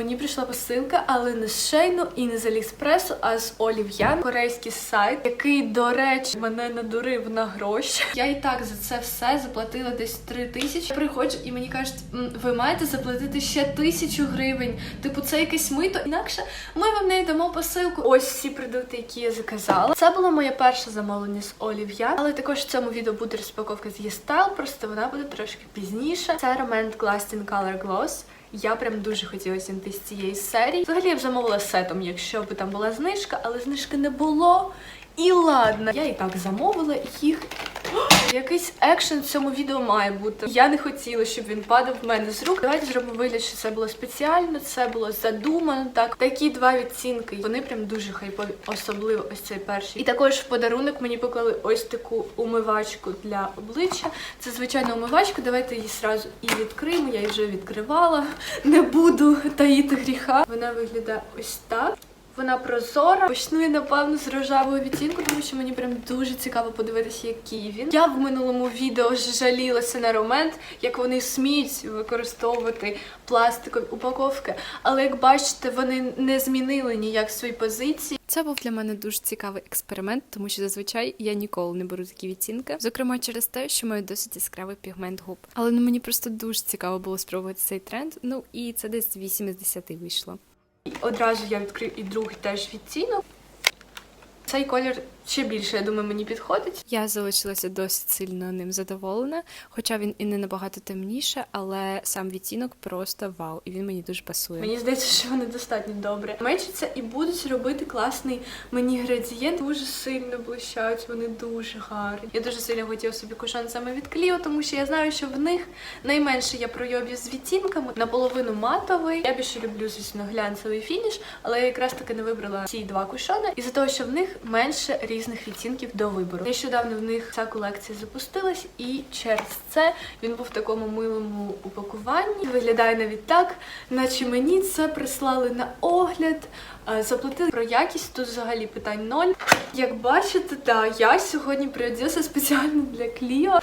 Мені прийшла посилка, але не з Шейну і не з Аліекспресу, а з Олів'ян, корейський сайт, який, до речі, мене надурив на гроші. Я і так за це все заплатила десь 3 тисячі. Приходжу і мені кажуть, «М, ви маєте заплатити ще тисячу гривень. Типу, це якесь мито. Інакше ми вам не дамо посилку. Ось всі продукти, які я заказала. Це було моє перше замовлення з Олів'ян, але також в цьому відео буде розпаковка з Єстайл, просто вона буде трошки пізніше. Це Romant Lasting Color Gloss. Я прям дуже хотіла зінти з цієї серії. Взагалі я б замовила сетом, якщо б там була знижка, але знижки не було. І ладно, я і так замовила їх. Якийсь екшен в цьому відео має бути. Я не хотіла, щоб він падав в мене з рук. Давайте зробимо вигляд, що це було спеціально, це було задумано. Так, такі два відцінки. Вони прям дуже хайпові, особливо ось цей перший. І також в подарунок мені поклали ось таку умивачку для обличчя. Це звичайна умивачка. Давайте її зразу і відкриємо. Я її вже відкривала. Не буду таїти гріха. Вона виглядає ось так. Вона прозора. Почну я, напевно, з рожевого відтінку, тому що мені прям дуже цікаво подивитися, який він. Я в минулому відео жалілася на ромент, як вони сміють використовувати пластикові упаковки. Але як бачите, вони не змінили ніяк свої позиції. Це був для мене дуже цікавий експеримент, тому що зазвичай я ніколи не беру такі відцінки. Зокрема, через те, що маю досить яскравий пігмент губ. Але ну мені просто дуже цікаво було спробувати цей тренд. Ну і це десь 8 із 10 вийшло. Одразу я відкрив і другий теж відцінок. Цей колір ще більше, я думаю, мені підходить. Я залишилася досить сильно ним задоволена, хоча він і не набагато темніше, але сам відтінок просто вау, і він мені дуже пасує. Мені здається, що вони достатньо добре мечаться і будуть робити класний мені градієнт. Дуже сильно блищають, вони дуже гарні. Я дуже сильно хотіла собі кушан саме від Кліо, тому що я знаю, що в них найменше я пройобів з відтінками, наполовину матовий. Я більше люблю, звісно, глянцевий фініш, але я якраз таки не вибрала ці два кушони із-за того, що в них менше різних відтінків до вибору. Нещодавно в них ця колекція запустилась, і через це він був в такому милому упакуванні. Виглядає навіть так, наче мені це прислали на огляд. е, Заплатили про якість, тут взагалі питань ноль. Як бачите, та я сьогодні приоділася спеціально для Кліо.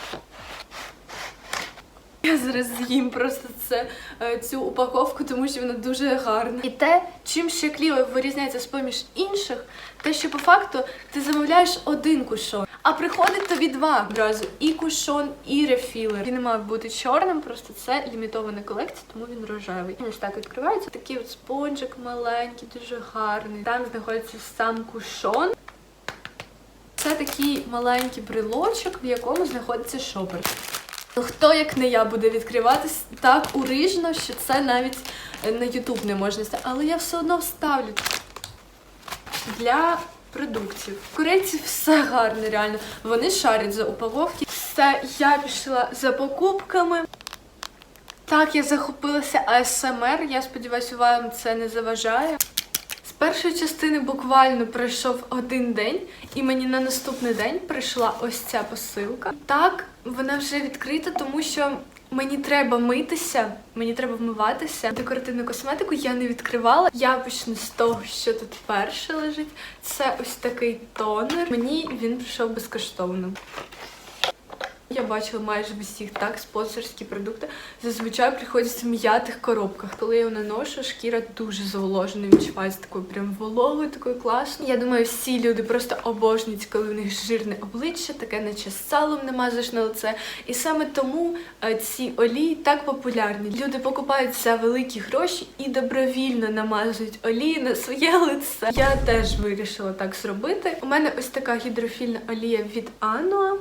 Я зараз з'їм просто це, е, цю упаковку, тому що вона дуже гарна. І те, чим ще Кліо вирізняється з поміж інших, те, що по факту ти замовляєш один кушон, а приходить тобі два одразу. І кушон, і рефілер. Він не мав бути чорним, просто це лімітована колекція, тому він рожевий. Ось так відкривається. Такий от спонжик маленький, дуже гарний. Там знаходиться сам кушон. Це такий маленький брелочок, в якому знаходиться шопер. Хто, як не я, буде відкриватись так урижно, що це навіть е, на Ютуб не можна ставити. Але я все одно вставлю для продуктів. Корейці все гарне, реально. Вони шарять за упаковки. Все, я пішла за покупками. Так, я захопилася АСМР. Я сподіваюся, вам це не заважає. Першої частини буквально пройшов один день, і мені на наступний день прийшла ось ця посилка. Так, вона вже відкрита, тому що мені треба митися, мені треба вмиватися. Декоративну косметику я не відкривала. Я почну з того, що тут перше лежить. Це ось такий тонер. Мені він прийшов безкоштовно. Я бачила майже в усіх так спонсорські продукти. Зазвичай приходять в м'ятих коробках. Коли я його наношу, шкіра дуже зволожена, відчувається такою прям вологою, такою класною. Я думаю, всі люди просто обожнюють, коли в них жирне обличчя, таке наче з салом намазуєш на лице. І саме тому е, ці олії так популярні. Люди покупають за великі гроші і добровільно намазують олії на своє лице. Я теж вирішила так зробити. У мене ось така гідрофільна олія від Anua.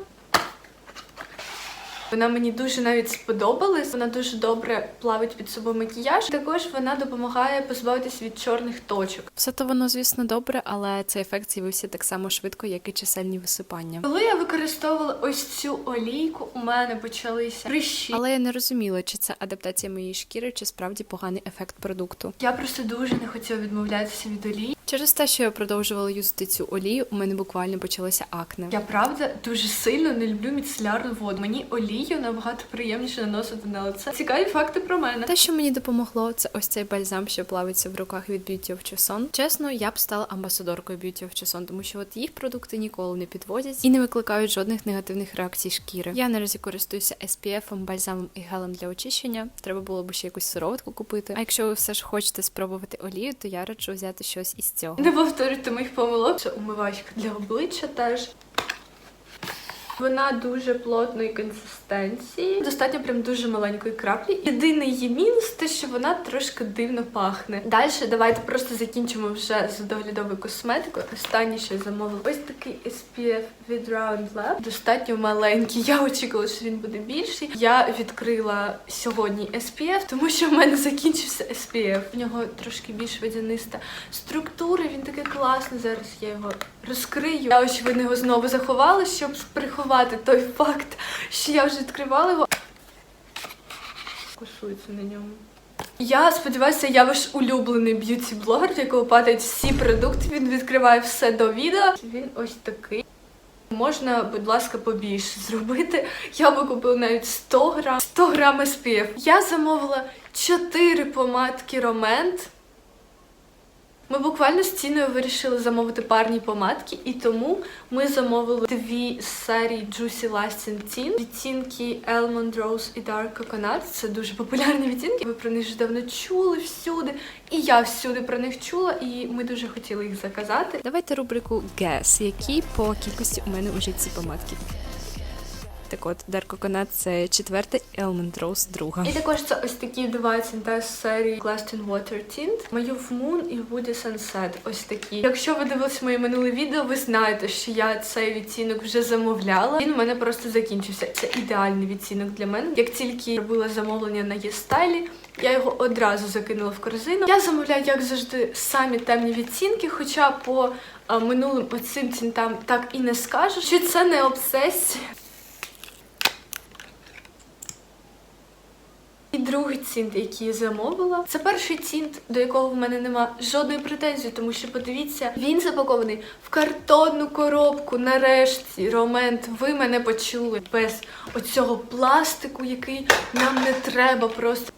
Вона мені дуже навіть сподобалась. Вона дуже добре плавить під собою макіяж. Також вона допомагає позбавитись від чорних точок. Все то воно, звісно, добре, але цей ефект з'явився так само швидко, як і чисельні висипання. Коли я використовувала ось цю олійку, у мене почалися прищі. Але я не розуміла, чи це адаптація моєї шкіри, чи справді поганий ефект продукту. Я просто дуже не хотіла відмовлятися від олії. Через те, що я продовжувала юзати цю олію, у мене буквально почалося акне. Я правда дуже сильно не люблю міцелярну воду. Мені олію набагато приємніше наносити на лице. Цікаві факти про мене. Те, що мені допомогло, це ось цей бальзам, що плавиться в руках від Beauty of Chuson. Чесно, я б стала амбасадоркою Beauty of Chuson, тому що от їх продукти ніколи не підводять і не викликають жодних негативних реакцій шкіри. Я наразі користуюся SPF, бальзамом і гелем для очищення. Треба було б ще якусь сироватку купити. А якщо ви все ж хочете спробувати олію, то я раджу взяти щось із цього. Не повторюйте моїх помилок. Це умивачка для обличчя теж. Вона дуже плотної консистенції, достатньо прям дуже маленької краплі. Єдиний її мінус те, що вона трошки дивно пахне. Далі давайте просто закінчимо вже з доглядовою косметикою. Останнє, що я замовила, ось такий SPF від Round Lab. Достатньо маленький. Я очікувала, що він буде більший. Я відкрила сьогодні SPF, тому що в мене закінчився SPF. В нього трошки більш водяниста структура. Він такий класний. Зараз я його розкрию. Я очевидно його знову заховала, щоб приховати той факт, що я вже відкривала його. Кусується на ньому. Я сподіваюся, я ваш улюблений б'юті-блогер, в якого падають всі продукти. Він відкриває все до відео. Він ось такий. Можна, будь ласка, побільше зробити. Я би купила навіть 100 грам, 100 грам SPF. Я замовила 4 помадки Ромент. Ми буквально з ціною вирішили замовити парні помадки, і тому ми замовили дві серії Juicy Lasting Tint. Відтінки Almond Rose і Dark Coconut. Це дуже популярні відтінки. Ви про них вже давно чули всюди. І я всюди про них чула, і ми дуже хотіли їх заказати. Давайте рубрику Guess, які по кількості у мене уже ці помадки. Так от, Dark Coconut – це четверта, Almond Rose – друга. І також це ось такі два цінта з серії Glass in Water Tint, Mauve Moon і Woody Sunset. Ось такі. Якщо ви дивились моє минуле відео, ви знаєте, що я цей відтінок вже замовляла. Він у мене просто закінчився. Це ідеальний відтінок для мене. Як тільки робила замовлення на єстайлі, я його одразу закинула в корзину. Я замовляю, як завжди, самі темні відтінки, хоча по минулим оцим цінтам так і не скажу, що це не обсесія. Другий цінт, який я замовила, це перший цінт, до якого в мене нема жодної претензії, тому що подивіться, він запакований в картонну коробку. Нарешті, Ромент, ви мене почули без оцього пластику, який нам не треба просто.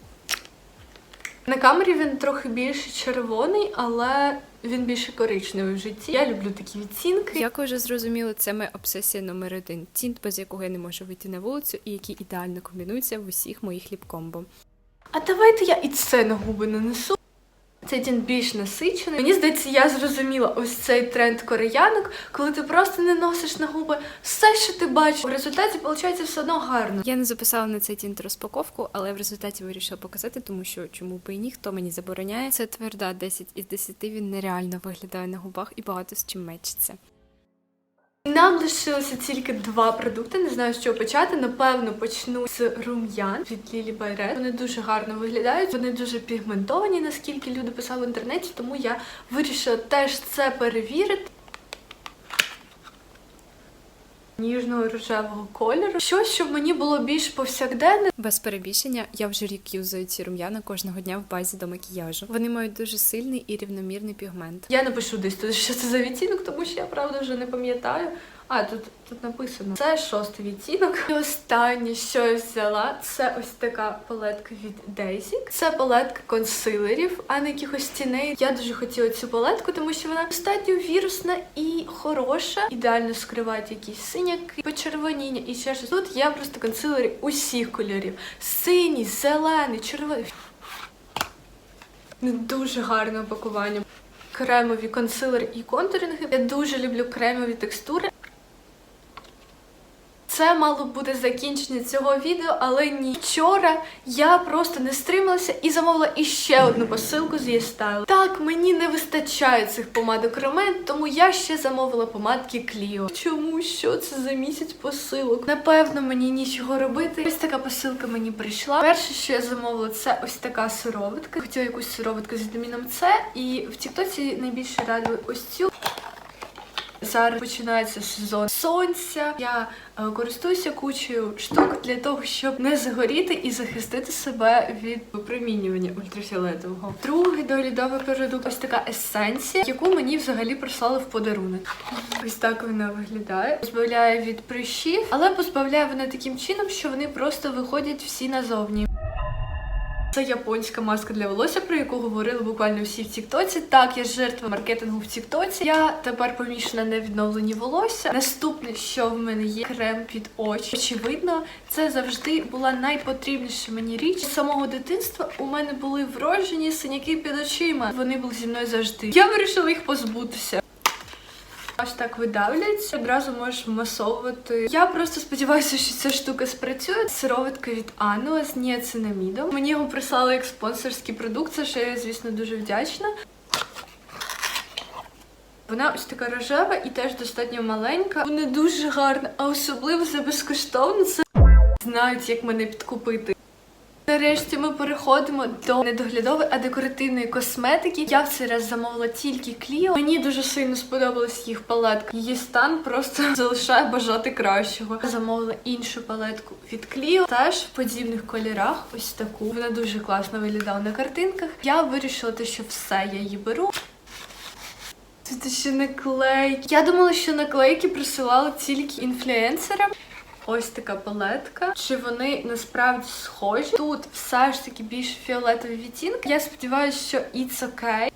На камері він трохи більше червоний, але він більше коричневий в житті. Я люблю такі відцінки. Як ви вже зрозуміли, це моя обсесія номер один. Тінт, без якого я не можу вийти на вулицю, і який ідеально комбінується в усіх моїх ліп-комбо. А давайте я і це на губи нанесу. Цей тінт більш насичений. Мені здається, я зрозуміла ось цей тренд кореянок, коли ти просто не носиш на губи все, що ти бачиш. В результаті виходить все одно гарно. Я не записала на цей тінт розпаковку, але в результаті вирішила показати, тому що чому би і ніхто мені забороняє. Це тверда 10 із 10, він нереально виглядає на губах і багато з чим мечиться. Нам лишилося тільки два продукти. Не знаю, з чого почати. Напевно, почну з рум'ян від by Red. Вони дуже гарно виглядають, вони дуже пігментовані, наскільки люди писали в інтернеті, тому я вирішила теж це перевірити. Ніжного рожевого кольору. Щось, щоб мені було більш повсякденне. Без перебільшення, я вже рік юзаю ці рум'яна кожного дня в базі до макіяжу. Вони мають дуже сильний і рівномірний пігмент. Я напишу десь тут, що це за відтінок, тому що я правда вже не пам'ятаю. А, тут, тут написано. Це шостий відтінок. І останнє, що я взяла, це ось така палетка від Daisy. Це палетка консилерів, а не якихось тіней. Я дуже хотіла цю палетку, тому що вона достатньо вірусна і хороша. Ідеально скриває якісь синяки, почервоніння і ще щось. Тут є просто консилери усіх кольорів: синій, зелений, червоний. Ну, Дуже гарне упакування. Кремові консилери і контуринги. Я дуже люблю кремові текстури. Це мало бути закінчення цього відео, але ні. Вчора я просто не стрималася і замовила іще одну посилку з Єстайл. Так, мені не вистачає цих помадок Ромен, тому я ще замовила помадки Кліо. Чому що це за місяць посилок? Напевно, мені нічого робити. Ось така посилка мені прийшла. Перше, що я замовила, це ось така сироватка. Хотіла якусь сироватку з вітаміном С, і в Тіктоці найбільше радили ось цю. Зараз починається сезон сонця. Я е, користуюся кучею штук для того, щоб не загоріти і захистити себе від випромінювання ультрафіолетового. Другий доглядовий продукт ось така есенція, яку мені взагалі прислали в подарунок. Ось так вона виглядає. Позбавляє від прищів, але позбавляє вона таким чином, що вони просто виходять всі назовні. Це японська маска для волосся, про яку говорили буквально всі в Тіктоці. Так, я жертва маркетингу в Тіктоці. Я тепер помішана на відновленні волосся. Наступне, що в мене є крем під очі. Очевидно, це завжди була найпотрібніша мені річ. З самого дитинства у мене були вроджені синяки під очима. Вони були зі мною завжди. Я вирішила їх позбутися. Аж так видавлять, одразу можеш вмасовувати. Я просто сподіваюся, що ця штука спрацює. Сироватка від Ану з ніацинамідом. Мені його прислали як спонсорський продукт, за що я, звісно, дуже вдячна. Вона ось така рожева і теж достатньо маленька. Вона дуже гарна, а особливо за безкоштовно це знають, як мене підкупити. Нарешті ми переходимо до недоглядової, а декоративної косметики. Я в цей раз замовила тільки Кліо. Мені дуже сильно сподобалась їх палетка. Її стан просто залишає бажати кращого. Замовила іншу палетку від Кліо, теж в подібних кольорах. Ось таку. Вона дуже класно виглядала на картинках. Я вирішила, те, що все я її беру. Тут ще наклейки. Я думала, що наклейки присилали тільки інфлюенсерам. Ось така палетка. Чи вони насправді схожі? Тут все ж таки більш фіолетові відтінки. Я сподіваюся, що it's okay.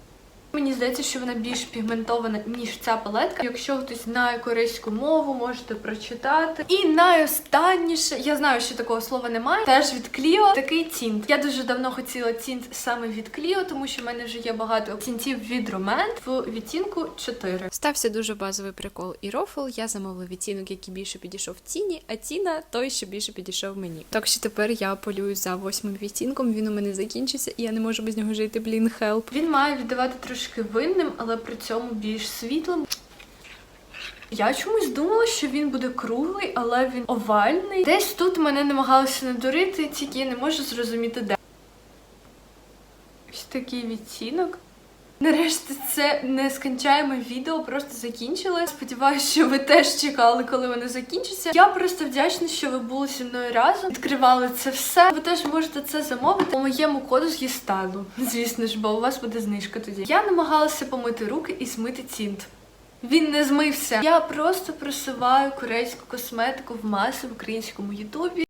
Мені здається, що вона більш пігментована, ніж ця палетка. Якщо хтось знає корейську мову, можете прочитати. І найостанніше, я знаю, що такого слова немає. Теж від Clio такий тінт. Я дуже давно хотіла тінт саме від Clio, тому що в мене вже є багато тінтів від Romand в відтінку 4. Стався дуже базовий прикол і рофл. Я замовила відтінок, який більше підійшов тіні, а тіна той, що більше підійшов мені. Так що тепер я полюю за восьмим відтінком. Він у мене закінчиться, і я не можу без нього жити. Блін, хелп. Він має віддавати трошки винним, але при цьому більш світлим. Я чомусь думала, що він буде круглий, але він овальний. Десь тут мене намагалися надурити, тільки я не можу зрозуміти, де. Ось такий відтінок. Нарешті це нескінчаєме відео просто закінчилось. Сподіваюся, що ви теж чекали, коли воно закінчиться. Я просто вдячна, що ви були зі мною разом, відкривали це все. Ви теж можете це замовити по моєму коду з Єстайлу. Звісно ж, бо у вас буде знижка тоді. Я намагалася помити руки і змити тінт. Він не змився. Я просто просуваю корейську косметику в маси в українському Ютубі.